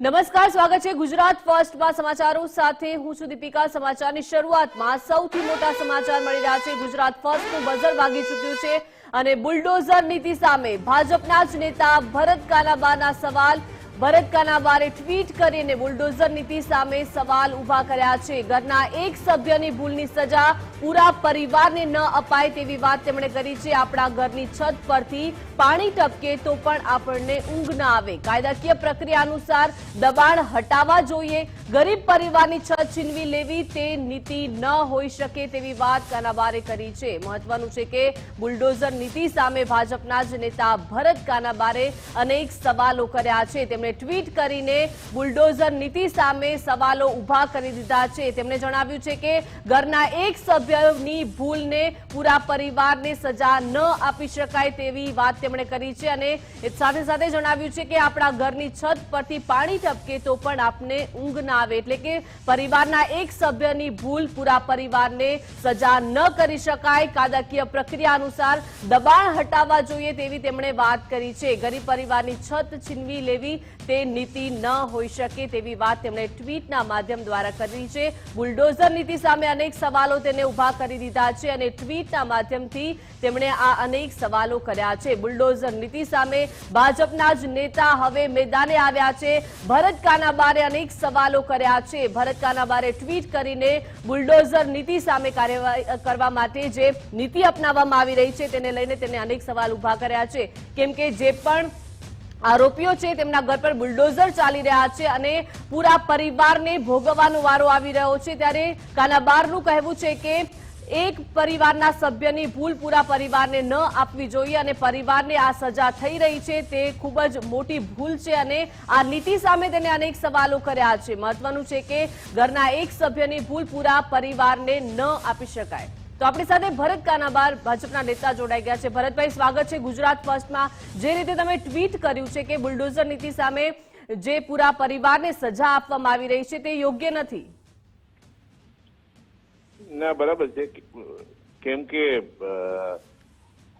નમસ્કાર, સ્વાગત છે ગુજરાત ફર્સ્ટમાં સમાચારો સાથે હું છું દીપિકા. સમાચારની શરૂઆતમાં સૌથી મોટા સમાચાર મળી રહ્યા છે. ગુજરાત ફર્સ્ટનું બઝર વાગી ચૂક્યું છે અને બુલડોઝર નીતિ સામે ભાજપના જ નેતા ભરત કાનાબાના સવાલ. ભરત કાનાબારે ટ્વીટ કરીને બુલડોઝર નીતિ સામે સવાલ ઊભા કર્યા છે. ઘરના એક સભ્યની ભૂલની સજા પૂરા પરિવારને ન અપાય તેવી વાત તેમણે કરી છે. આપણા ઘરની છત પરથી પાણી ટપકે તો પણ આપણને ઊંઘ ના આવે. કાયદાકીય પ્રક્રિયા અનુસાર દબાણ હટાવવા જોઈએ. ગરીબ પરિવારની છત છીનવી લેવી તે નીતિ ન હોઈ શકે તેવી વાત કાનાબારે કરી છે. મહત્વનું છે કે બુલડોઝર નીતિ સામે ભાજપના જ નેતા ભરત કાનાબારે અનેક સવાલો કર્યા છે. તેમણે ટ્વીટ કરીને બુલડોઝર નીતિ સામે સવાલો ઊભા કરી દીધા છે. તેમણે જણાવ્યું છે કે ઘરના એક સભ્યની ભૂલને પૂરા પરિવારને સજા ન આપી શકાય તેવી વાત તેમણે કરી છે અને સાથે સાથે જણાવ્યું છે કે આપણા ઘરની છત પરથી પાણી ટપકે તો પણ આપને ઊંઘ ના આવે. એટલે કે પરિવારના એક સભ્યની ભૂલ પૂરા પરિવારને સજા ન કરી શકાય. કાયદાકીય પ્રક્રિયા અનુસાર દબાણ હટાવવા જોઈએ તેવી તેમણે વાત કરી છે. ગરીબ પરિવારની છત છીનવી લેવી તે નીતિ ન હોઈ શકે તેવી વાત તેમણે ટ્વીટના માધ્યમ દ્વારા કરી છે. બુલડોઝર નીતિ સામે અનેક સવાલો તેને ઊભા કરી દીધા છે અને ટ્વીટના માધ્યમથી તેમણે આ અનેક સવાલો કર્યા છે. બુલડોઝર નીતિ સામે ભાજપના જ નેતા હવે મેદાને આવ્યા છે. ભરત કાનાબારે અનેક સવાલો કર્યા છે. ભરત કાનાબારે ટ્વીટ કરીને બુલડોઝર નીતિ સામે કાર્યવાહી કરવા માટે જે નીતિ અપનાવવામાં આવી રહી છે તેને લઈને તેને અનેક સવાલ ઊભા કર્યા છે. કેમ કે જે પણ આરોપીઓ છે, તેમના ઘર પર બુલડોઝર ચાલી રહ્યા છે અને પૂરા પરિવારને ભોગવવાનો વારો આવી રહ્યો છે. ત્યારે કાનાબારનું કહેવું છે કે એક પરિવારના સભ્યની ભૂલ પૂરા પરિવારને ન આપવી જોઈએ અને પરિવારને આ સજા થઈ રહી છે, તે ખૂબ જ મોટી ભૂલ છે અને આ નીતિ સામે તેને અનેક સવાલો કર્યા છે. મહત્વનું છે કે ઘરના એક સભ્યની ભૂલ પૂરા પરિવારને ન આપી શકાય. તો આપણી સાથે ભરત કાનાબાર, ભાજપના નેતા જોડાઈ ગયા છે. ભરતભાઈ, સ્વાગત છે ગુજરાત ફર્સ્ટમાં. જે રીતે તમે ટ્વીટ કર્યું છે કે બુલડોઝર નીતિ સામે જે પૂરા પરિવારને સજા આપવામાં આવી રહી છે તે યોગ્ય નથી. ના, બરાબર છે. કેમ કે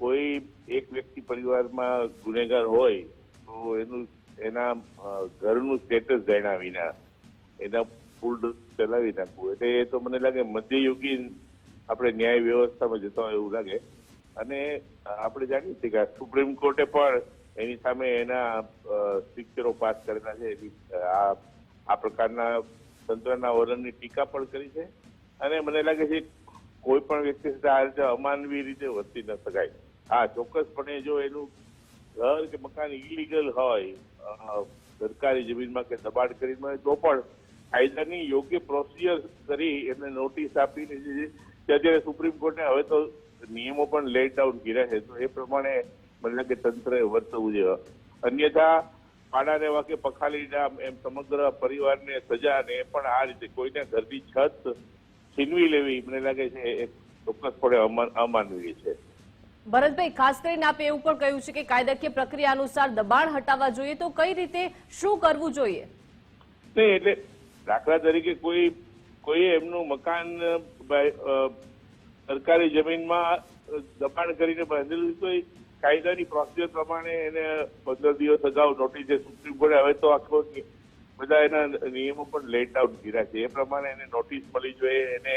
કોઈ એક વ્યક્તિ પરિવારમાં ગુનેગાર હોય, તો એનું, એના ઘરનું સ્ટેટસ જાણ્યા વિના એના ફૂલ ચલાવી નાખવું. એટલે એ તો મને લાગે મધ્યયુગી આપણે ન્યાય વ્યવસ્થામાં જતા હોય એવું લાગે. અને આપણે જાણીએ છીએ કે સુપ્રીમ કોર્ટે પણ એની સામે એના પિક્ચરો પાસ કરેલા છે. એની, આ આ પ્રકારના તંત્રના વલણની ટીકા પણ કરી છે. અને મને લાગે છે કોઈ પણ વ્યક્તિ સાથે આ રીતે અમાનવી રીતે વર્તી ન શકાય. હા ચોક્કસપણે જો એનું ઘર કે મકાન ઇલીગલ હોય સરકારી જમીનમાં કે દબાણ કરીને તો પણ કાયદાની યોગ્ય પ્રોસિજર કરી એને નોટિસ આપીને જે તે અત્યારે સુપ્રીમ કોર્ટે હવે તો નિયમો પણ લેટ ડાઉન કર્યા છે તો એ પ્રમાણે મને લાગે તંત્રએ વર્તવું જોઈએ અન્યથા પાડા રહેવા કે પખાલી ડામ એમ સમગ્ર પરિવારને સજા ને પણ આ રીતે કોઈને ઘરની છત છીનવી લેવી મને લાગે છે એ ચોક્કસપણે અમાન- અમાનવીય છે. ભરતભાઈ ખાસ કરીને આપે એવું પણ કહ્યું છે કે કાયદાકીય પ્રક્રિયા અનુસાર દબાણ હટાવવા જોઈએ તો કઈ રીતે શું કરવું જોઈએ? નહીં એટલે દાખલા તરીકે કોઈ કોઈએ એમનું મકાન સરકારી જમીનમાં દબાણ કરીને બાંધેલું તો એ કાયદાની પ્રોસિજર પ્રમાણે એને પંદર દિવસ અગાઉ નોટિસ જે સુપ્રીમ કોર્ટે હવે તો આખો બધા એના નિયમો પણ લેટ આઉટ કર્યા છે. એ પ્રમાણે એને નોટિસ મળી જોઈએ, એને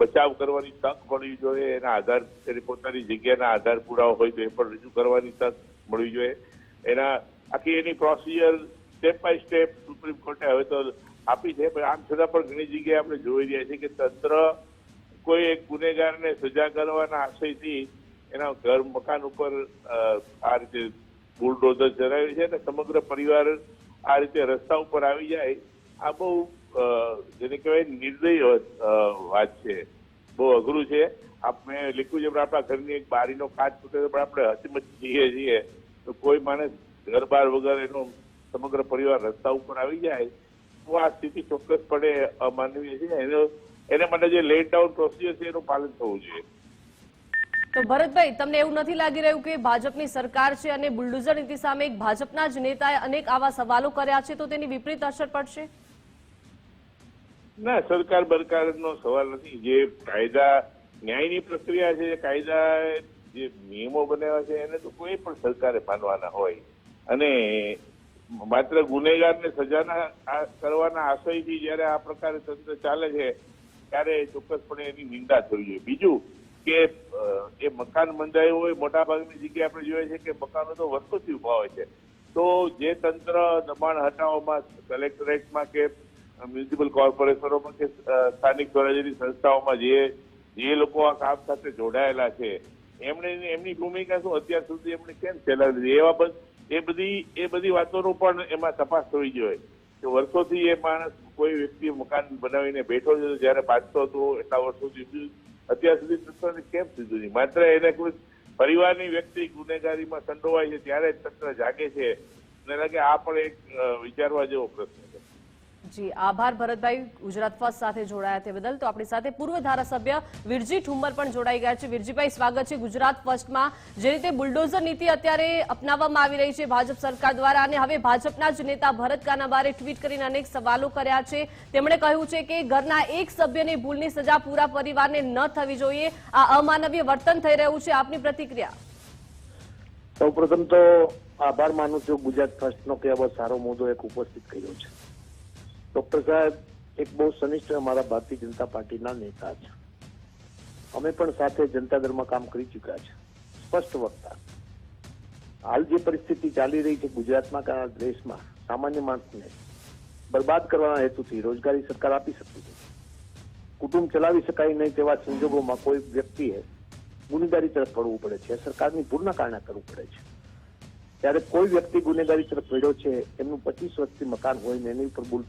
બચાવ કરવાની તક મળવી જોઈએ, એના આધાર, એની પોતાની જગ્યાના આધાર પુરાવા હોય તો એ પણ રજૂ કરવાની તક મળવી જોઈએ. એના, આખી એની procedure step by step supreme કોર્ટે હવે તો આપી છે, પણ આમ છતાં પણ ઘણી જગ્યાએ આપણે જોઈ રહ્યા છીએ કે તંત્ર કોઈ એક ગુનેગારને સજા કરવાના આશયથી એના ઘર મકાન ઉપર આ રીતે બુલડોઝર ચલાવે છે અને સમગ્ર પરિવાર આ રીતે રસ્તા ઉપર આવી જાય. આ બહુ જેને કહેવાય નિર્દય વાત છે. બહુ અઘરું છે. આપણે લીધું છે, પણ આપણા ઘરની એક બારીનો કાચ તૂટે પણ આપણે હચમચી જઈએ છીએ. તો કોઈ માણસ ઘર બાર વગર એનો સમગ્ર પરિવાર રસ્તા ઉપર આવી જાય તો આ સ્થિતિ ચોક્કસપણે માનવી છે. એનો એને માટે જે લેટ ડાઉન પ્રોસિજર છે એનું પાલન થવું જોઈએ. તો ભરતભાઈ તમને એવું નથી લાગી રહ્યું કે ભાજપની સરકાર છે અને બુલડોઝર નીતિ સામે એક ભાજપના જ નેતાએ અનેક આવા સવાલો કર્યા છે તો તેની વિપરીત અસર પડશે? ના સરકાર બરકારનો સવાલ નથી. જે કાયદા ન્યાયની પ્રક્રિયા છે કાયદા જે નિયમો બનાવ્યા છે એને તો કોઈ પણ સરકારે માનવાના હોય. અને માત્ર ગુનેગારને સજાના કરવાના આશયથી જ્યારે આ પ્રકારે તંત્ર ચાલે છે, ત્યારે ચોક્કસપણે એની નિંદા થવી જોઈએ. બીજું કે એ મકાન બંધાયું હોય મોટા ભાગની જગ્યાએ આપણે જોઈએ છે કે મકાનો તો વસ્તુથી ઊભા હોય છે. તો જે તંત્ર દબાણ હટાવવામાં, કલેક્ટરેટમાં કે મ્યુનિસિપલ કોર્પોરેશનોમાં કે સ્થાનિક સ્વરાજ્યની સંસ્થાઓમાં જે જે લોકો આ કામ સાથે જોડાયેલા છે, એમણે એમની ભૂમિકા શું? અત્યાર સુધી એમણે કેમ ચલાવી એવા બધ એ બધી એ બધી વાતોનું પણ એમાં તપાસ થવી જોઈએ. કે વર્ષોથી એ માણસ કોઈ વ્યક્તિ મકાન બનાવીને બેઠો છે જ્યારે બાંધતો હતો, એટલા વર્ષોથી અત્યાર સુધી તંત્રને કેમ સીધું નહીં? માત્ર એને કોઈ પરિવારની વ્યક્તિ ગુનેગારીમાં સંડોવાય છે, ત્યારે તંત્ર જાગે છે. મને લાગે આ પણ એક વિચારવા જેવો પ્રશ્ન છે. જી, આભાર ભરતભાઈ ગુજરાત ફર્સ્ટ સાથે જોડાયા તે બદલ. તો આપણી સાથે પૂર્વ ધારાસભ્ય વિરજી ઠુમ્મર પણ જોડાઈ ગયા છે. વિરજીભાઈ, સ્વાગત છે ગુજરાત ફર્સ્ટમાં. જે રીતે બુલડોઝર નીતિ અત્યારે અપનાવવામાં આવી રહી છે ભાજપ સરકાર દ્વારા અને હવે ભાજપના જ નેતા ભરત કાનાબારે ટ્વીટ કરીને અનેક સવાલો કર્યા છે. તેમણે કહ્યું છે કે ઘરના એક સભ્યની ભૂલની સજા પૂરા પરિવારને ન થવી જોઈએ. આ અમાનવીય વર્તન થઈ રહ્યું છે. આપની પ્રતિક્રિયા? સૌ પ્રથમ તો આભાર માનું છું. ગુજરાત ફર્સ્ટનો કે સારો મુદ્દો એક ઉપસ્થિત કર્યો છે. ડોક્ટર સાહેબ, એક બહુ સનિષ્ઠ અમારા ભારતીય જનતા પાર્ટીના નેતા છે. અમે પણ સાથે જનતા દળમાં કામ કરી ચૂક્યા છે. સ્પષ્ટ વક્તા. હાલ જે પરિસ્થિતિ ચાલી રહી છે ગુજરાતમાં દેશમાં, સામાન્ય માણસને બરબાદ કરવાના હેતુથી રોજગારી સરકાર આપી શકતી નથી. કુટુંબ ચલાવી શકાય નહીં તેવા સંજોગોમાં કોઈ વ્યક્તિએ ગુનેગારી તરફ પડવું પડે છે. સરકારની ભૂલના કારણે કરવું પડે છે. ત્યારે કોઈ વ્યક્તિ ગુનેગારી તરફ વળ્યો છે, એમનું પચીસ વર્ષથી મકાન હોય ને એની ઉપર ભૂલ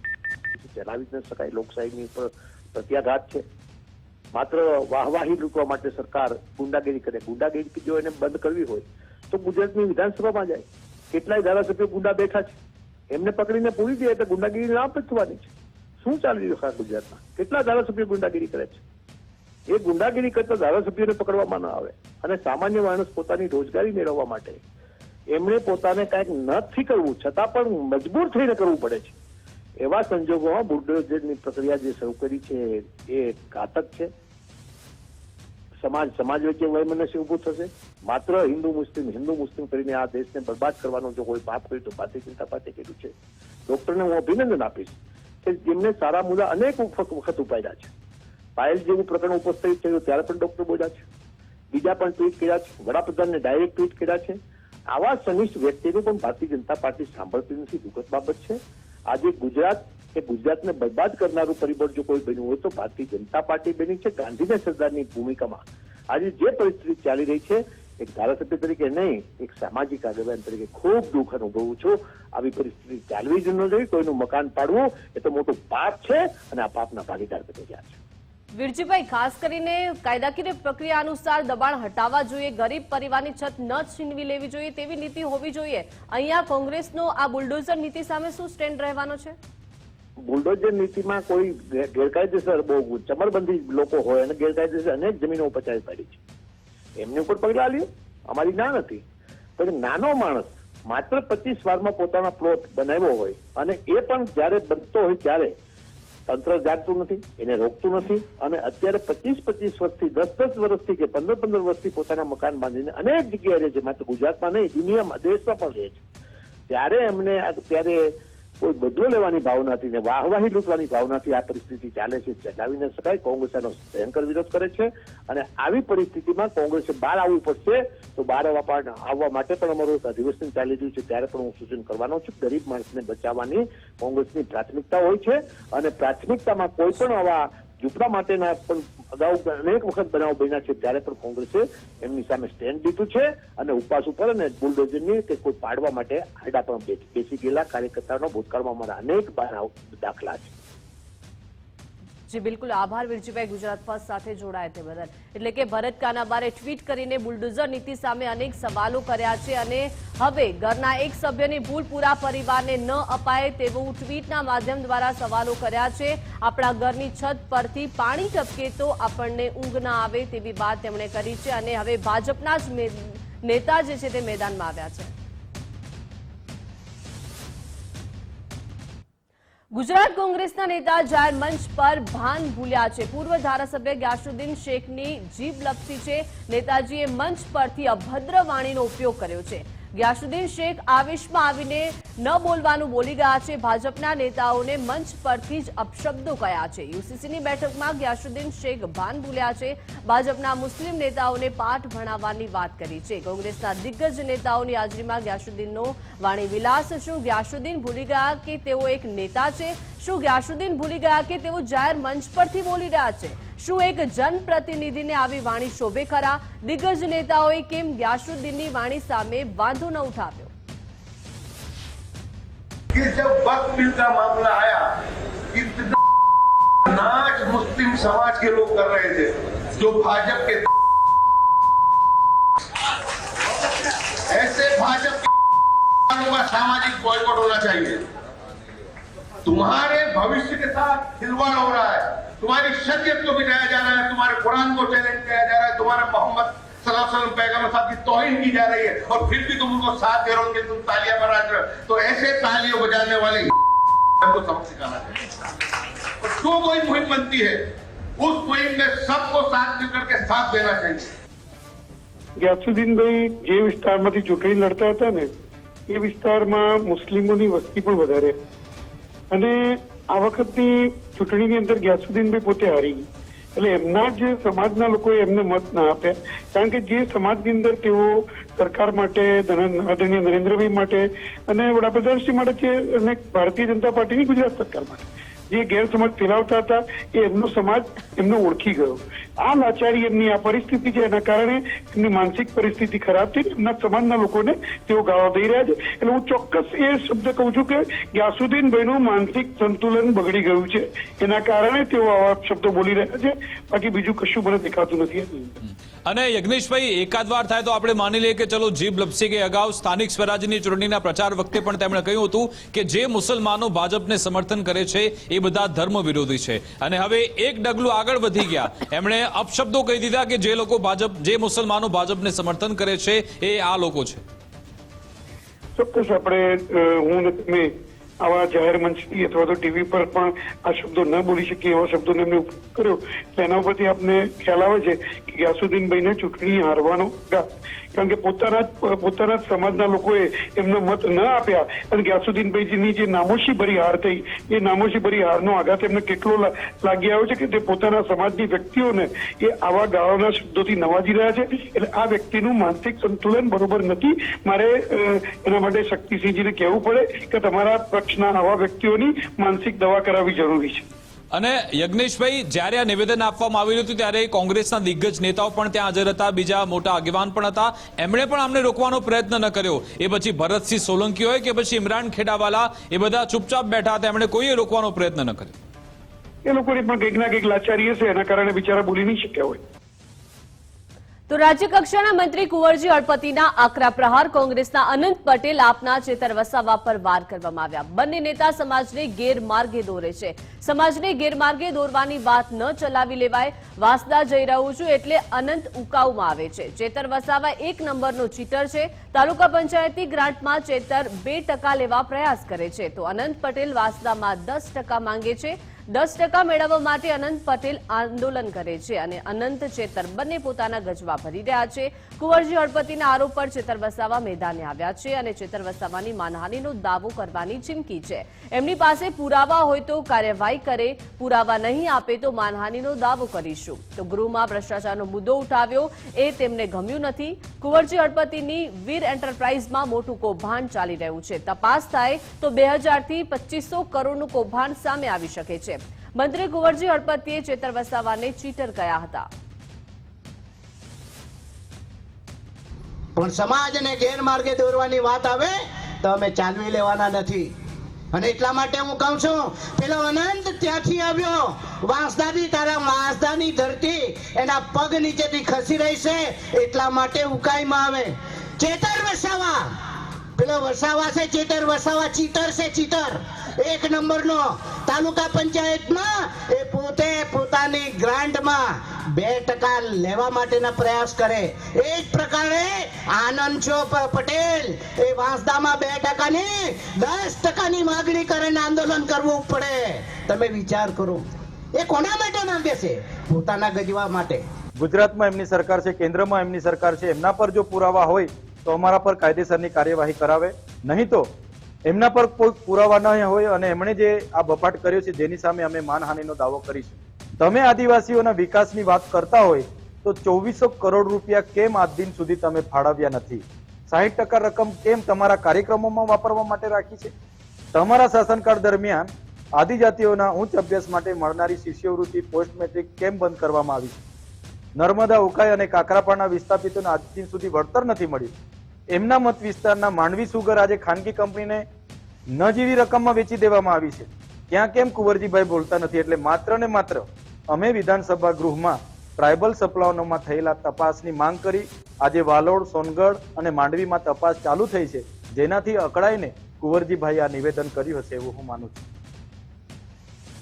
ચલાવી ન શકાય, લોકશાહીની ઉપર પ્રત્યાઘાત છે. માત્ર વાહવાહી લૂંટવા માટે સરકાર ગુંડાગીરી કરે. ગુંડાગીરી જો એને બંધ કરવી હોય, તો ગુજરાતની વિધાનસભામાં જાય. કેટલાય ધારાસભ્યો ગુંડા બેઠા છે. એમને પકડીને પૂરી દે એટલે ગુંડાગીરી ના જ થવાની છે. શું ચાલી રહ્યું છે ગુજરાતમાં? કેટલા ધારાસભ્યો ગુંડાગીરી કરે છે? એ ગુંડાગીરી કરતા ધારાસભ્યોને પકડવામાં ન આવે અને સામાન્ય માણસ પોતાની રોજગારી મેળવવા માટે એમણે પોતાને કાંઈક નથી કરવું, છતાં પણ મજબૂર થઈને કરવું પડે છે. એવા સંજોગોમાં બુલડોઝરની પ્રક્રિયા જે શરૂ કરી છે, એ ઘાતક છે. સમાજ સમાજ વચ્ચે વયમનસ્ય ઉભું થશે. માત્ર હિન્દુ, મુસ્લિમ હિન્દુ, મુસ્લિમ કરીને આ દેશને બરબાદ કરવાનો જો કોઈ પાપ કર્યું તો ભારતીય જનતા પાર્ટી કર્યું છે. ડોક્ટરને હું અભિનંદન આપીશ કે જેમને સારા મુદ્દા અનેક વખત ઉપાડ્યા છે. પાયલ જેવું પ્રકરણ ઉપસ્થિત થયું, ત્યારે પણ ડોક્ટર બોલ્યા છે. બીજા પણ ટ્વીટ કર્યા છે. વડાપ્રધાનને ડાયરેક્ટ ટ્વીટ કર્યા છે. આવા સનિષ્ઠ વ્યક્તિનું પણ ભારતીય જનતા પાર્ટી સાંભળતી નથી. દુઃખદ બાબત છે. આજે ગુજરાત એ ગુજરાતને બરબાદ કરનારું પરિબળ જો કોઈ બન્યું હોય તો ભારતીય જનતા પાર્ટી બની છે ગાંધીના સરદારની ભૂમિકામાં? આજે જે પરિસ્થિતિ ચાલી રહી છે, એક ધારાસભ્ય તરીકે નહીં, એક સામાજિક આગેવાન તરીકે ખૂબ દુઃખ અનુભવું છું. આવી પરિસ્થિતિ ચાલવી જ ન જોઈએ. કોઈનું મકાન પાડવું એ તો મોટું પાપ છે અને આ પાપના ભાગીદાર બની ગયા છે. વિરજીભાઈ, ખાસ કરીને કાયદાકીય પ્રક્રિયા અનુસાર દબાણ હટાવવા જોઈએ, ગરીબ પરિવારની છત ન છીનવી લેવી જોઈએ તેવી નીતિ હોવી જોઈએ. અહીંયા કોંગ્રેસનો આ બુલડોઝર નીતિ સામે શું સ્ટેન્ડ રહેવાનો છે? બુલડોઝર નીતિમાં કોઈ ગેર- ગેરકાયદેસર બહુ ચમરબંધી લોકો હોય અને ગેરકાયદેસર અનેક જમીનો પચાવી પાડી છે. એમની ઉપર પગલા લ્યો અમારી ના નથી. પણ નાનો માણસ માત્ર પચીસ વારમાં પોતાનો પ્લોટ બનાવ્યો હોય અને એ પણ જ્યારે બનતો હોય ત્યારે તંત્ર જાગતું નથી, એને રોકતું નથી અને અત્યારે પચીસ પચીસ વર્ષથી, દસ દસ વર્ષથી કે પંદર પંદર વર્ષથી પોતાના મકાન બાંધીને અનેક જગ્યાએ રહે છે. માત્ર ગુજરાતમાં નહીં, દુનિયામાં, દેશમાં પણ રહે છે. ત્યારે એમને આ- ત્યારે કોઈ બદલો લેવાની ભાવનાથી ને વાહવાહી લૂંટવાની ભાવનાથી આ પરિસ્થિતિ ચાલે છે. ચલાવી ન શકાય કોંગ્રેસ એનો ભયંકર વિરોધ કરે છે અને આવી પરિસ્થિતિમાં કોંગ્રેસે બહાર આવવું પડશે તો બહાર આવવા માટે પણ અમારું અધિવેશન ચાલી રહ્યું છે. ત્યારે પણ હું સૂચન કરવાનો છું ગરીબ માણસને બચાવવાની કોંગ્રેસની પ્રાથમિકતા હોય છે અને પ્રાથમિકતામાં કોઈ પણ આવા ઝૂંપડા માટેના પણ અગાઉ અનેક વખત બનાવ બન્યા છે ત્યારે પણ કોંગ્રેસે એમની સામે સ્ટેન્ડ લીધું છે અને ઉપવાસ ઉપર અને બુલડોઝરની કે કોઈ પાડવા માટે આડા પણ બેસી ગયેલા કાર્યકર્તાનો ભૂતકાળમાં અમારા અનેક બનાવ દાખલા છે. જી, બિલકુલ આભાર વિરજીભાઈ. ગુજરાત ફર્સ્ટ સાથે જોડાયા તે બદલ. એટલે કે ભરત કાનાબારે ટ્વીટ કરીને બુલડોઝર નીતિ સામે અનેક સવાલો કર્યા છે અને હવે ઘરના એક સભ્યની ભૂલ પૂરા પરિવારને ન અપાય તેવું ટ્વીટના માધ્યમ દ્વારા સવાલો કર્યા છે. આપણા ઘરની છત પરથી પાણી ટપકે તો આપણને ઊંઘ ના આવે તેવી વાત તેમણે કરી છે અને હવે ભાજપના જ નેતા જે છે તે મેદાનમાં આવ્યા છે. ગુજરાત કોંગ્રેસના નેતા જાહેર મંચ પર ભાન ભૂલ્યા છે. પૂર્વ ધારાસભ્ય ગ્યાસુદ્દીન શેખની જીભ લપસી છે. નેતાજીએ મંચ પરથી અભદ્ર વાણીનો ઉપયોગ કર્યો છે. ગ્યાસુદ્દીન શેખ આવેશમાં આવીને ન બોલવાનું બોલી ગયા છે. ભાજપના નેતાઓને મંચ પરથી જ અપશબ્દો કયા છે. યુસીસીની બેઠકમાં ગ્યાસુદ્દીન શેખ ભાન ભૂલ્યા છે. ભાજપના મુસ્લિમ નેતાઓને પાઠ ભણાવવાની વાત કરી છે. કોંગ્રેસના દિગ્ગજ નેતાઓની હાજરીમાં ગ્યાસુદ્દીનનો વાણી વિલાસ શું ગ્યાસુદ્દીન ભૂલી ગયા કે તેઓ એક નેતા છે? શું ગ્યાસુદ્દીન ભૂલી ગયા કે તેઓ જાહેર મંચ પરથી બોલી રહ્યા છે શું એક જનપ્રતિનિધિને આવી વાણી શોભે ખરા દિગ્ગજ નેતાઓએ કેમ ગ્યાસુદ્દીનની વાણી સામે વાંધો ન ઉઠાવ્યો कि जब वक्त बिल का मामला आया इतना नाच मुस्लिम समाज के लोग कर रहे थे जो भाजपा के ऐसे भाजपा के लोगों का सामाजिक बॉयकॉट होना चाहिए तुम्हारे भविष्य के साथ खिलवाड़ हो रहा है तुम्हारी शरीयत को मिटाया जा रहा है तुम्हारे कुरान को चैलेंज किया जा रहा है तुम्हारे मोहम्मद सल्लल्लाहु अलैहि वसल्लम पैगम्बर साहब की तौहीन की जा रही है और फिर भी तुम उनको साथ दे रहे हो कि तुम तालियां बजा रहे हो तो ऐसे तालियां बजाने वाले को सबक सिखाना चाहिए और जो कोई मुहिम बनती है उस मुहिम में सबको साथ मिलकर के साथ देना चाहिए ગ્યાસુદ્દીનભાઈ જે વિસ્તારમાંથી ચૂંટણી લડતા હતા ને એ વિસ્તારમાં મુસ્લિમોની વસ્તી પણ વધારે અને આ વખતની ચૂંટણીની અંદર ગ્યાસુદ્દીનભાઈ પોતે હારી એટલે એમના જ સમાજના લોકોએ એમને મત ના આપ્યા. કારણ કે જે સમાજની અંદર તેઓ સરકાર માટે આદરણીય નરેન્દ્રભાઈ માટે અને વડાપ્રધાનશ્રી માટે છે અને ભારતીય જનતા પાર્ટીની ગુજરાત સરકાર માટે. જે ગેરસમજ ફેલાવતા હતા, એ એમનો સમાજ એમને ઓળખી ગયો. આ લાચારી એમની, આ પરિસ્થિતિ છે, એના કારણે એમની માનસિક પરિસ્થિતિ ખરાબ થઈ એમના સમાજના લોકોને તેઓ ગાળો દઈ રહ્યા છે. એટલે હું ચોક્કસ એ શબ્દ કહું છું કે ગ્યાસુદ્દીન ભાઈનું માનસિક સંતુલન બગડી ગયું છે. એના કારણે તેઓ આવા શબ્દો બોલી રહ્યા છે. બાકી બીજું કશું મને દેખાતું નથી. અને યજ્ઞેશભાઈ, એકાદ વાર થાય તો આપણે માની લઈએ કે ચલો જીભ લપસી ગઈ અગાઉ સ્થાનિક સ્વરાજ્યની ચૂંટણીના પ્રચાર વખતે પણ તેમણે કહ્યું હતું કે જે મુસલમાનો ભાજપને સમર્થન કરે છે, એ બધા ધર્મ વિરોધી છે. અને હવે એક ડગલું આગળ વધી ગયા. એમણે અપશબ્દો કહી દીધા કે જે લોકો ભાજપ, જે મુસલમાનો ભાજપને સમર્થન કરે છે, એ આ લોકો છે. ચોક્કસ આપણે હું તમે આવા જાહેર મંચથી અથવા તો ટીવી પર પણ આ શબ્દો ન બોલી શકીએ, એવા શબ્દોને એમને ઉપયોગ કર્યો એટલે એના ઉપરથી આપને ખ્યાલ આવે છે કે ગ્યાસુદ્દીનભાઈને ચૂંટણી હારવાનો ઘાત. કારણ કે પોતાના જ પોતાના જ સમાજના લોકોએ એમનો મત ન આપ્યા. અને ગ્યાસુદ્દીનભાઈજીની જે નામોશી ભરી હાર થઈ, એ નામોશી ભરી હારનો આઘાત એમને કેટલો લાગી આવ્યો છે કે તે પોતાના સમાજની વ્યક્તિઓને એ આવા ગાળાના શબ્દોથી નવાજી રહ્યા છે? એટલે આ વ્યક્તિનું માનસિક સંતુલન બરોબર નથી. મારે એના માટે શક્તિસિંહજીને કહેવું પડે કે તમારા પક્ષના આવા વ્યક્તિઓની માનસિક દવા કરાવવી જરૂરી છે. અને યજ્ઞેશભાઈ, જ્યારે આ નિવેદન આપવામાં આવ્યું હતું, ત્યારે કોંગ્રેસના દિગ્ગજ નેતાઓ પણ ત્યાં હાજર હતા, બીજા મોટા આગેવાન પણ હતા. એમણે પણ આમને રોકવાનો પ્રયત્ન ન કર્યો. એ પછી ભરતસિંહ સોલંકી હોય કે પછી ઇમરાન ખેડાવાલા, એ બધા ચૂપચાપ બેઠા હતા. એમણે કોઈએ રોકવાનો પ્રયત્ન ન કર્યો? એ લોકોની પણ કંઈક ના કંઈક લાચારી હશે, એના કારણે બિચારા બોલી નહીં શક્યા હોય. તો રાજ્ય કક્ષાના મંત્રી કુંવરજી અળપતિના આકરા પ્રહાર કોંગ્રેસના અનંત પટેલ આપના ચેતર વસાવા પર વાર કરવામાં આવ્યા. બંને નેતા સમાજને ગેરમાર્ગે દોરે છે. સમાજને ગેરમાર્ગે દોરવાની વાત ન ચલાવી લેવાય. વાસદા જઈ રહ્યું છું એટલે અનંત ઉકાઉમાં આવે છે. ચેતર વસાવા એક નંબરનો ચીટર છે. તાલુકા પંચાયતી ગ્રાન્ટમાં ચેતર બે લેવા પ્રયાસ કરે છે. તો અનંત પટેલ વાસદામાં દસ માંગે છે. દસ ટકા મેળવવા માટે અનંત પટેલ આંદોલન કરે છે અને અનંત ચેતર બંને પોતાના ગજવા ભરી રહ્યા છે. કુંવરજી હળપતિના આરોપ પર ચેતર વસાવા મેદાને આવ્યા છે અને ચેતર વસાવાની માનહાનિનો દાવો કરવાની ચીમકી છે. એમની પાસે પુરાવા હોય તો કાર્યવાહી કરે, પુરાવા નહીં આપે તો માનહાનિનો દાવો કરીશું. તો ગૃહમાં ભ્રષ્ટાચારનો મુદ્દો ઉઠાવ્યો, એ તેમને ગમ્યું નથી. કુંવરજી હળપતિની વીર એન્ટરપ્રાઇઝમાં મોટું કૌભાંડ ચાલી રહ્યું છે. તપાસ થાય તો બે હજારથી પચીસો કરોડનું કૌભાંડ સામે આવી શકે છે. મંત્રી કુંવરજી હળપતિએ ચેતર વસાવાને ચીટર કહ્યા હતા. પણ સમાજને ગેરમાર્ગે દોરવાની વાત આવે તો અમે ચાલવી લેવાના નથી. અને એટલા માટે હું કહું છું, પેલો અનંત ત્યાંથી આવ્યો. વાંસદાની તારા વાંસદાની ધરતી એના પગ નીચેથી ખસી રહી છે, એટલા માટે ઉકાઈમાં આવે. ચેતર વસાવા. પેલો વસાવા છે, ચેતર વસાવા ચીતર છે, ચીટર. એક નંબરનો તાલુકા પંચાયતમાં એ પોતે પોતાની ગ્રાન્ટમાં બે ટકા લેવા માટેના પ્રયાસ કરે. એ જ પ્રકારે આનંદ છો પટેલ, એ વાંસદામાં બે ટકાની, દસ ટકાની માગણી કરીને આંદોલન કરવું પડે. તમે વિચાર કરો. એ કોના માટે માંગે છે? પોતાના ગજવા માટે. ગુજરાતમાં એમની સરકાર છે, કેન્દ્રમાં એમની સરકાર છે, એમના પર જો પુરાવા હોય તો અમારા પર કાયદેસરની કાર્યવાહી કરાવે. નહીં તો એમના પર કોઈ પુરાવા ન હોય અને એમણે જે આ બપાટ કર્યો છે, જેની સામે અમે માનહાનિનો દાવો કરીશું. તમે આદિવાસીઓના વિકાસની વાત કરતા હોય, તો ચોવીસો કરોડ રૂપિયા કેમ આજ દિન સુધી તમે ફાળવ્યા નથી? સાહીઠ ટકા રકમ કેમ તમારા કાર્યક્રમોમાં વાપરવા માટે રાખી છે? તમારા શાસનકાળ દરમિયાન આદિજાતિઓના ઉચ્ચ અભ્યાસ માટે મળનારી શિષ્યવૃત્તિ પોસ્ટ મેટ્રિક કેમ બંધ કરવામાં આવી છે? નર્મદા, ઉકાઈ અને કાકરાપાડના વિસ્થાપિતોને આજ દિન સુધી વળતર નથી મળ્યું. એમના મત વિસ્તારના માંડવી સુગર આજે ખાનગી કંપનીને ન જેવી રકમમાં વેચી દેવામાં આવી છે. ત્યાં કેમ કુંવરજીભાઈ બોલતા નથી એટલે માત્ર ને માત્ર અમે વિધાનસભા ગૃહમાં ટ્રાયબલ સપ્લાયનોમાં થયેલા તપાસની માંગ કરી આજે વાલોડ, સોનગઢ અને માંડવીમાં તપાસ ચાલુ થઈ છે. જેનાથી અકળાઈને કુંવરજીભાઈ આ નિવેદન કર્યું હશે એવું હું માનું છું.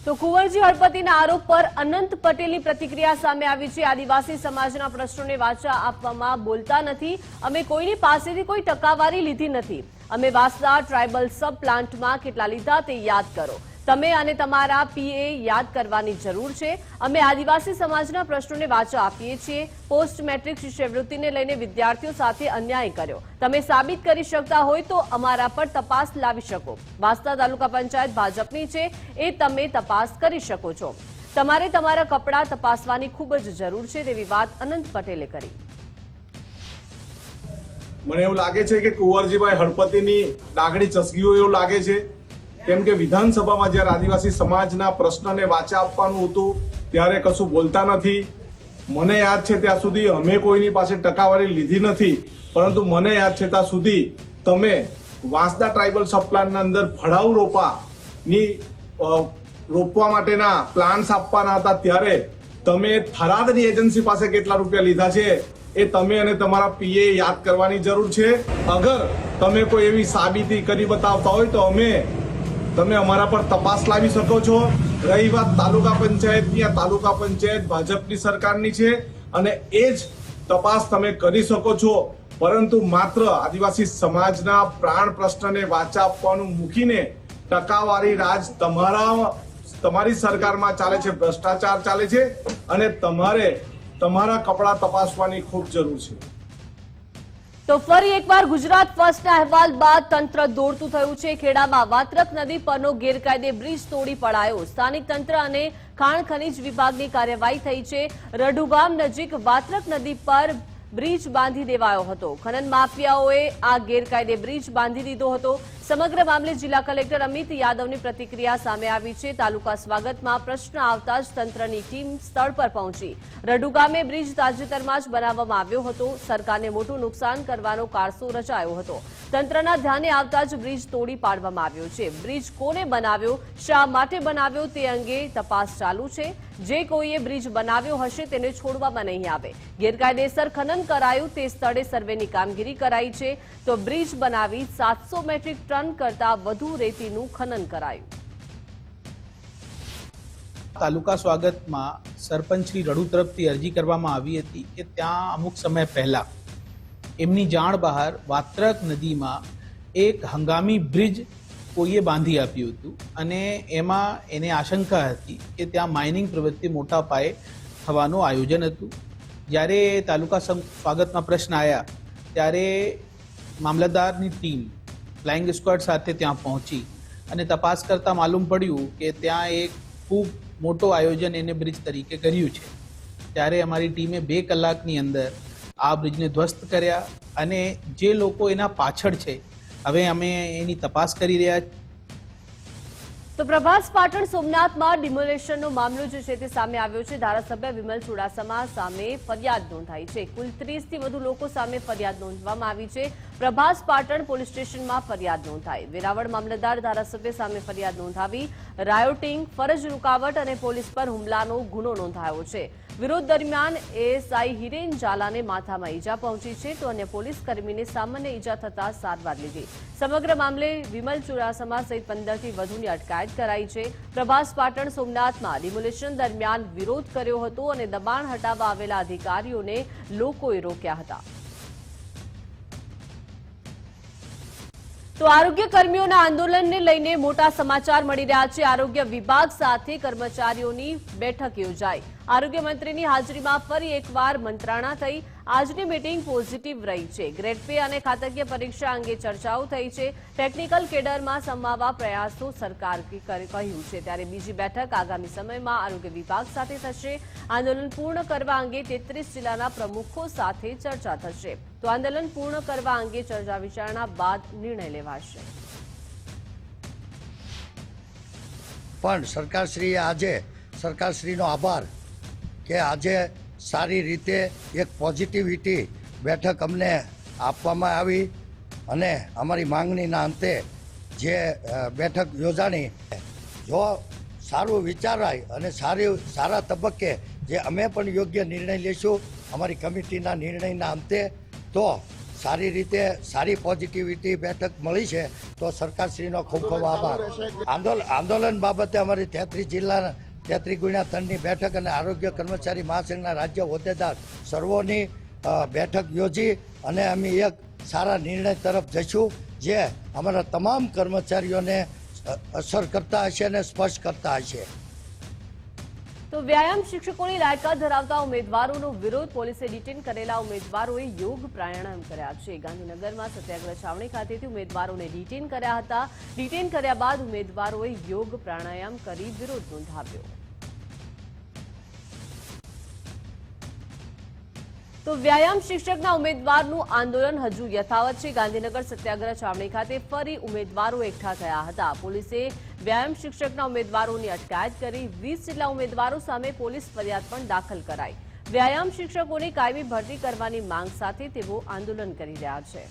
તો કુંવરજી હળપતિના આરોપ પર અનંત પટેલની પ્રતિક્રિયા સામે આવી છે. આદિવાસી સમાજના પ્રશ્નોને વાચા આપવામાં બોલતા નથી. અમે કોઈની પાસેથી કોઈ ટકાવારી લીધી નથી. અમે વાસદા ટ્રાયબલ સબ પ્લાન્ટમાં કેટલા લીધા તે યાદ કરો. તમે અને તમારા પીએ યાદ કરવાની જરૂર છે. અમે આદિવાસી સમાજના પ્રશ્નોને વાચા આપીએ છીએ. પોસ્ટ મેટ્રિક શિષ્યવૃત્તિને લઈને વિદ્યાર્થીઓ સાથે અન્યાય કર્યો. તમે સાબિત કરી શકતા હોય તો અમારા પર તપાસ લાવી શકો. વાસ્તા તાલુકા પંચાયત ભાજપની છે. એ તમે તપાસ કરી શકો છો. તમારે તમારા કપડાં તપાસવાની ખૂબ જ જરૂર છે તેવી વાત અનંત પટેલે કરી. મને એવું લાગે છે કે કુંવરજીભાઈ હળપતિની લાગણી ચસકી હોય એવું લાગે છે. કેમ કે વિધાનસભામાં જ્યારે આદિવાસી સમાજના પ્રશ્નને વાચા આપવાનું હતું, ત્યારે કશું બોલતા નથી. મને યાદ છે ત્યાં સુધી અમે કોઈની પાસે ટકાવારી લીધી નથી, પરંતુ મને યાદ છે ત્યાં સુધી તમે વાંસદા ટ્રાઇબલ સબપ્લાનના અંદર ભડાઉ રોપાની રોપવા માટેના પ્લાન્સ આપવાના હતા, ત્યારે તમે થરાદની એજન્સી પાસે કેટલા રૂપિયા લીધા છે, એ તમે અને તમારા પીએ યાદ કરવાની જરૂર છે. અગર તમે કોઈ એવી સાબિતી કરી બતાવતા હોય તો અમે તમે અમારા પર તપાસ લાવી શકો છો. રહી વાત તાલુકા પંચાયતની, આ તાલુકા પંચાયત ભાજપની સરકારની છે અને એ જ તપાસ તમે કરી શકો છો. પરંતુ માત્ર આદિવાસી સમાજના પ્રાણ પ્રશ્નને વાચા આપવાનું મૂકીને ટકાવારી રાજ તમારા, તમારી સરકારમાં ચાલે છે, ભ્રષ્ટાચાર ચાલે છે અને તમારે તમારા કપડાં તપાસવાની ખૂબ જરૂર છે. તો ફરી એકવાર ગુજરાત ફર્સ્ટના અહેવાલ બાદ તંત્ર દોડતું થયું છે. ખેડામાં વાત્રક નદી પરનો ગેરકાયદે બ્રિજ તોડી પડાયો. સ્થાનિક તંત્ર અને ખાણ ખનીજ વિભાગની કાર્યવાહી થઈ છે. રઢુગામ નજીક વાત્રક નદી પર બ્રિજ બાંધી દેવાયો હતો. ખનન માફિયાઓએ આ ગેરકાયદે બ્રિજ બાંધી દીધો હતો. સમગ્ર મામલે જિલ્લા કલેક્ટર અમિત યાદવની પ્રતિક્રિયા સામે આવી છે. તાલુકા સ્વાગતમાં પ્રશ્ન આવતા જ તંત્રની ટીમ સ્થળ પર પહોંચી. રડુ ગામે બ્રિજ તાજેતરમાં જ બનાવવામાં આવ્યો હતો. સરકારને મોટું નુકસાન કરવાનો કારસો રચાયો હતો. તંત્રના ધ્યાને આવતા જ બ્રિજ તોડી પાડવામાં આવ્યો છે. બ્રિજ કોને બનાવ્યો, શા માટે બનાવ્યો તે અંગે તપાસ ચાલુ છે. જે કોઈએ બ્રિજ બનાવ્યો હશે તેને છોડવામાં નહીં આવે. ગેરકાયદેસર ખનન કરાયું તે સ્થળે સર્વેની કામગીરી કરાઈ છે. તો બ્રિજ બનાવી સાતસો મેટ્રિક ટન કરતા વધુ રેતીનું ખનન કરાયું. તાલુકા સ્વાગતમાં સરપંચ શ્રી રડુ તરફથી અરજી કરવામાં આવી હતી કે ત્યાં અમુક સમય પહેલા એમની જાણ બહાર વાત્રક નદીમાં એક હંગામી બ્રિજ કોઈએ બાંધી આપ્યું હતું અને એમાં એને આશંકા હતી કે ત્યાં માઇનિંગ પ્રવૃત્તિ મોટા પાયે થવાનું આયોજન હતું. જ્યારે તાલુકા સ્વાગતમાં પ્રશ્ન આવ્યા ત્યારે મામલતદારની ટીમ ફ્લાઇંગ સ્ક્વોડ સાથે ત્યાં પહોંચી અને તપાસ કરતાં માલુમ પડ્યું કે ત્યાં એક ખૂબ મોટો આયોજન એને બ્રિજ તરીકે કર્યું છે. ત્યારે અમારી ટીમે બે કલાકની અંદર આ બ્રિજને ધ્વસ્ત કર્યા અને જે લોકો એના પાછળ છે, હવે અમે એની તપાસ કરી રહ્યા તો પ્રભાસ પાટણ સોમનાથમાં ડિમોલેશનનો મામલો જે છે તે સામે આવ્યો છે. ધારાસભ્ય વિમલ ચુડાસમા સામે ફરિયાદ નોંધાઈ છે. કુલ ત્રીસથી વધુ લોકો સામે ફરિયાદ નોંધવામાં આવી છે. પ્રભાસ પાટણ પોલીસ સ્ટેશનમાં ફરિયાદ નોંધાઈ. વેરાવળ મામલતદાર ધારાસભ્ય સામે ફરિયાદ નોંધાવી, રાયોટિંગ, ફરજ રૂકાવટ અને પોલીસ પર હુમલાનો ગુનો નોંધાયો છે. વિરોધ દરમિયાન એએસઆઈ હિરેન ઝાલાને માથામાં ઈજા પહોંચી છે તો અન્ય પોલીસ કર્મીને સામાન્ય ઈજા થતા સારવાર લીધી. સમગ્ર મામલે વિમલ ચુડાસમા સહિત પંદરથી વધુની અટકાયત કરાઈ છે. પ્રભાસ પાટણ સોમનાથમાં ડિમોલેશન દરમિયાન વિરોધ કર્યો હતો અને દબાણ હટાવવા આવેલા અધિકારીઓને લોકોએ રોક્યા હતા. તો આરોગ્ય કર્મીઓના આંદોલનને લઈને મોટા સમાચાર મળી રહ્યા છે. આરોગ્ય વિભાગ સાથે કર્મચારીઓની બેઠક યોજાઈ. આરોગ્ય મંત્રીની હાજરીમાં ફરી એકવાર મંત્રણા થઈ. આજની મીટિંગ પોઝિટિવ રહી છે. ગ્રેડ પે અને ખાતકીય પરીક્ષા અંગે ચર્ચાઓ થઈ છે. ટેકનિકલ કેડરમાં સમાવવા પ્રયાસો સરકાર કહ્યું છે. ત્યારે બીજી બેઠક આગામી સમયમાં આરોગ્ય વિભાગ સાથે થશે. આંદોલન પૂર્ણ કરવા અંગે તેત્રીસ જિલ્લાના પ્રમુખો સાથે ચર્ચા થશે. તો આંદોલન પૂર્ણ કરવા અંગે ચર્ચા વિચારણા બાદ નિર્ણય લેવાશે. પણ સરકારશ્રીએ આજે, સરકારશ્રીનો આભાર કે આજે સારી રીતે એક પોઝિટિવિટી બેઠક અમને આપવામાં આવી અને અમારી માંગણીના અંતે જે બેઠક યોજાણી જો સારું વિચારાય અને સારી સારા તબક્કે જે અમે પણ યોગ્ય નિર્ણય લઈશું અમારી કમિટીના નિર્ણયના અંતે તો સારી રીતે સારી પોઝિટિવિટી બેઠક મળી છે તો સરકારશ્રીનો ખૂબ ખૂબ આભાર. આંદોલન આંદોલન બાબતે અમારી તેત્રીસ જિલ્લાના તેત્રીસ ગુણ્યા ત્રણની બેઠક અને આરોગ્ય કર્મચારી મહાસંઘના રાજ્ય હોદ્દેદાર સર્વોની બેઠક યોજી અને અમે એક સારા નિર્ણય તરફ જઈશું, જે અમારા તમામ કર્મચારીઓને અસર કરતા હશે અને સ્પર્શ કરતા હશે. તો વ્યાયામ શિક્ષકોની લાયકાત ધરાવતા ઉમેદવારોનો વિરોધ પોલીસે ડિટેન કરેલા ઉમેદવારોએ યોગ પ્રાણાયામ કર્યા છે. ગાંધીનગરમાં સત્યાગ્રહ છાવણી ખાતેથી ઉમેદવારોને ડિટેન કર્યા હતા. ડિટેન કર્યા બાદ ઉમેદવારોએ યોગ પ્રાણાયામ કરી વિરોધ નોંધાવ્યો. તો વ્યાયામ શિક્ષકના ઉમેદવારનું આંદોલન હજુ યથાવત છે. ગાંધીનગર સત્યાગ્રહ છાવણી ખાતે ફરી ઉમેદવારો એકઠા થયા હતા. પોલીસે વ્યાયામ શિક્ષકના ઉમેદવારોની અટકાયત કરી વીસ જેટલા ઉમેદવારો સામે પોલીસ ફરિયાદ પણ દાખલ કરાઈ. વ્યાયામ શિક્ષકોની કાયમી ભરતી કરવાની માંગ સાથે તેઓ આંદોલન કરી રહ્યા છે.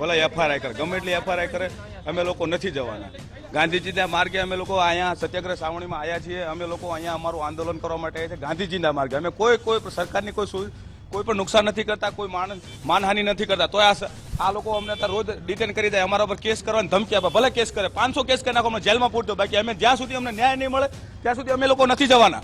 ભલે એફઆરઆઈ કરે, ગમે એટલી એફઆરઆઈ કરે, અમે લોકો નથી જવાના. ગાંધીજીના માર્ગે અમે લોકો અહીંયા સત્યાગ્રહ સાવણીમાં આવ્યા છીએ. અમે લોકો અહીંયા અમારું આંદોલન કરવા માટે આવ્યા છે ગાંધીજીના માર્ગે. અમે કોઈ કોઈ સરકારની કોઈ કોઈ પણ નુકસાન નથી કરતા, કોઈ માણ માનહાનિ નથી કરતા. તો આ લોકો અમને રોજ ડિટેન કરી દે, અમારા પર કેસ કરવાની ધમકી આપે. ભલે કેસ કરે, પાંચસો કેસ કરી નાખો, અમને જેલમાં પૂરતો. બાકી અમે જ્યાં સુધી અમને ન્યાય નહીં મળે, ત્યાં સુધી અમે લોકો નથી જવાના.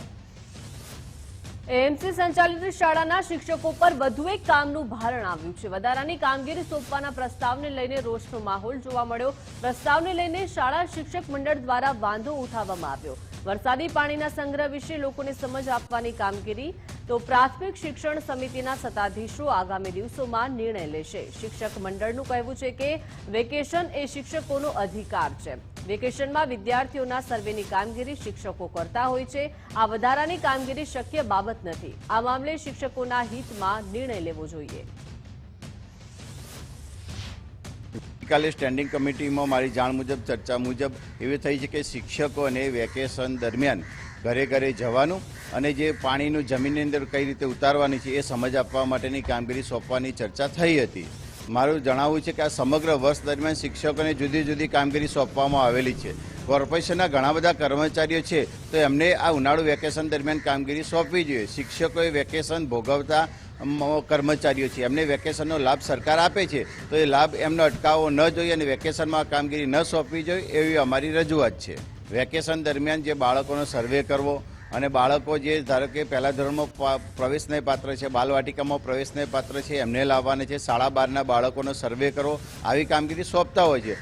એએમસી સંચાલિત શાળાના શિક્ષકો પર વધુ એક કામનું ભારણ આવ્યું છે. વધારાની કામગીરી સોંપવાના પ્રસ્તાવને લઈને રોષનો માહોલ જોવા મળ્યો. પ્રસ્તાવને લઈને શાળા શિક્ષક મંડળ દ્વારા વાંધો ઉઠાવવામાં આવ્યો. વરસાદી પાણીના સંગ્રહ વિશે લોકોને સમજ આપવાની કામગીરી તો પ્રાથમિક શિક્ષણ સમિતિના સત્તાધીશો આગામી દિવસોમાં નિર્ણય લેશે. શિક્ષક મંડળનું કહેવું છે કે વેકેશન એ શિક્ષકોનો અધિકાર છે. વેકેશનમાં વિદ્યાર્થીઓના સર્વેની કામગીરી શિક્ષકો કરતા હોય છે. આ વધારાની કામગીરી શક્ય બાબત નથી. આ મામલે શિક્ષકોના હિતમાં નિર્ણય લેવો જોઈએ. ગઈકાલે સ્ટેન્ડિંગ કમિટીમાં મારી જાણ મુજબ, ચર્ચા મુજબ એવી થઈ છે કે શિક્ષકોને વેકેશન દરમિયાન ઘરે ઘરે જવાનું અને જે પાણીનું જમીનની અંદર કઈ રીતે ઉતારવાની છે એ સમજ આપવા માટેની કામગીરી સોંપવાની ચર્ચા થઈ હતી. મારું જણાવવું છે કે આ સમગ્ર વર્ષ દરમિયાન શિક્ષકોને જુદી જુદી કામગીરી સોંપવામાં આવેલી છે. કોર્પોરેશનના ઘણા બધા કર્મચારીઓ છે, તો એમને આ ઉનાળુ વેકેશન દરમિયાન કામગીરી સોંપવી જોઈએ. શિક્ષકોએ વેકેશન ભોગવતા કર્મચારીઓ છે. એમને વેકેશનનો લાભ સરકાર આપે છે, તો એ લાભ એમને અટકાવવો ન જોઈએ અને વેકેશનમાં કામગીરી ન સોંપવી જોઈએ એવી અમારી રજૂઆત છે. વેકેશન દરમિયાન જે બાળકોનો સર્વે કરવો અને બાળકો જે ધારો કે પહેલા ધોરણમાં પ્રવેશને પાત્ર છે, બાલવાટિકામાં પ્રવેશને પાત્ર છે, એમને લાવવાના છે, શાળા બારના બાળકોનો સર્વે કરવો આવી કામગીરી સોંપતા હોય છે.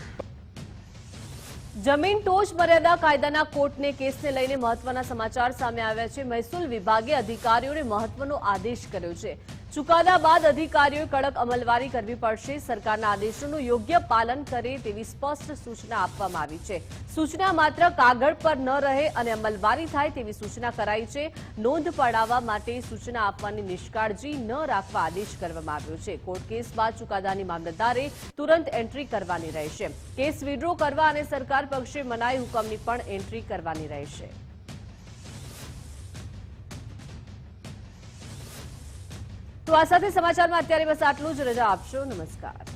જમીન ટોચ મર્યાદા કાયદાના કોર્ટને કેસને લઈને મહત્વના સમાચાર સામે આવ્યા છે. મહેસૂલ વિભાગે અધિકારીઓને મહત્વનો આદેશ કર્યો છે. ચુકાદા બાદ અધિકારીઓએ કડક અમલવારી કરવી પડશે. સરકારના આદેશોનું યોગ્ય પાલન કરે તેવી સ્પષ્ટ સૂચના આપવામાં આવી છે. સૂચના માત્ર કાગળ પર ન રહે અને અમલવારી થાય તેવી સૂચના કરાઈ છે. નોંધ પડાવવા માટે સૂચના આપવાની નિષ્કાળજી ન રાખવા આદેશ કરવામાં આવ્યો છે. કોર્ટ કેસ બાદ ચુકાદાની મામલતદારે તુરંત એન્ટ્રી કરવાની રહેશે. કેસ વિડ્રો કરવા અને સરકાર પક્ષે મનાઈ હુકમની પણ એન્ટ્રી કરવાની રહેશે. તો આ સાથે સમાચારમાં અત્યારે બસ આટલું જ. રજા આપશો. નમસ્કાર.